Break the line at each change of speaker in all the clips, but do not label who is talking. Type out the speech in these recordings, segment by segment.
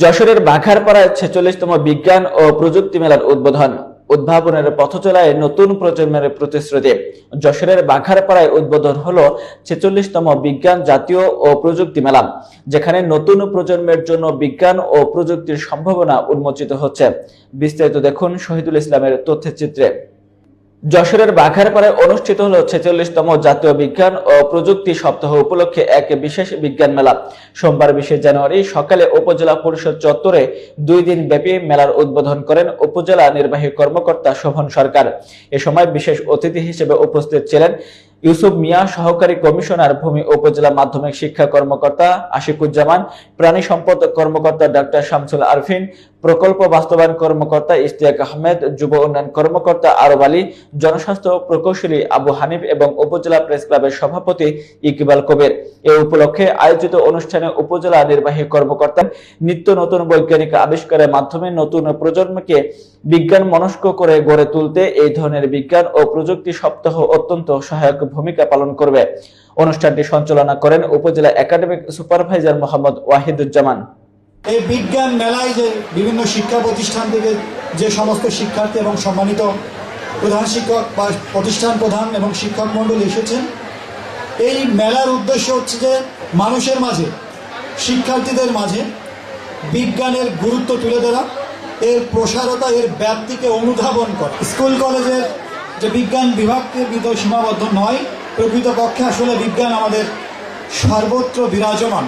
যশোরের বাঘারপাড়ায় ছেচল্লিশতম বিজ্ঞান ও প্রযুক্তি মেলার উদ্বোধন। উদ্ভাবনের পথচলায় নতুন প্রজন্মের প্রতিশ্রুতি। যশোরের বাঘারপাড়ায় উদ্বোধন হল ছেচল্লিশতম বিজ্ঞান জাতীয় ও প্রযুক্তি মেলা, যেখানে নতুন প্রজন্মের জন্য বিজ্ঞান ও প্রযুক্তির সম্ভাবনা উন্মোচিত হচ্ছে। বিস্তারিত দেখুন শহীদুল ইসলামের তথ্যচিত্রে। যশোরের বাঘারপাড়ায় অনুষ্ঠিত হলো ছেচল্লিশতম জাতীয় বিজ্ঞান ও প্রযুক্তি সপ্তাহ উপলক্ষে এক বিশেষ বিজ্ঞান মেলা। সোমবার বিশে জানুয়ারি সকালে উপজেলা পরিষদ চত্বরে দুই দিন ব্যাপী মেলার উদ্বোধন করেন উপজেলা নির্বাহী কর্মকর্তা শোভন সরকার। এ সময় বিশেষ অতিথি হিসেবে উপস্থিত ছিলেন ইউসুফ মিয়া সহকারী কমিশনার ভূমি উপজেলা মাধ্যমিক শিক্ষা কর্মকর্তা আশিকুজ্জামান, প্রাণী সম্পদ কর্মকর্তা ডাক্তার শামসুল আরফিন, প্রকল্প বাস্তবায়ন কর্মকর্তা ইশতিয়াক আহমেদ, যুব উন্নয়ন কর্মকর্তা আরব আলী, জনস্বাস্থ্য প্রকৌশলী আবু হানিফ এবং উপজেলা প্রেস ক্লাবের সভাপতি ইকবাল কবির। এ উপলক্ষে আয়োজিত অনুষ্ঠানে উপজেলা নির্বাহী কর্মকর্তা নিত্য নতুন বৈজ্ঞানিক আবিষ্কারের মাধ্যমে নতুন প্রজন্মকে বিজ্ঞান মনস্ক করে গড়ে তুলতে এই ধরনের বিজ্ঞান ও প্রযুক্তি সপ্তাহ অত্যন্ত সহায়ক ভূমিকা পালন করবে। অনুষ্ঠানটি সঞ্চালনা করেন উপজেলা একাডেমিক সুপারভাইজার মোহাম্মদ ওয়াহিদুজ্জামান।
এই বিজ্ঞান মেলায় যে বিভিন্ন শিক্ষা প্রতিষ্ঠান থেকে যে সমস্ত শিক্ষার্থী এবং সম্মানিত প্রধান শিক্ষক বা প্রতিষ্ঠান প্রধান এবং শিক্ষক মণ্ডলী এসেছেন, এই মেলার উদ্দেশ্য হচ্ছে যে মানুষের মাঝে, শিক্ষার্থীদের মাঝে বিজ্ঞানের গুরুত্ব তুলে ধরা এর প্রসারতা, এর ব্যাপ্তিকে অনুধাবন করে। স্কুল কলেজের যে বিজ্ঞান বিভাগকে ভিতর সীমাবদ্ধ নয়, প্রকৃতপক্ষে আসলে বিজ্ঞান আমাদের সর্বত্র বিরাজমান।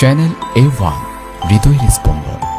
চ্যানেল এ ওয়ান হৃদয় স্পন্দন।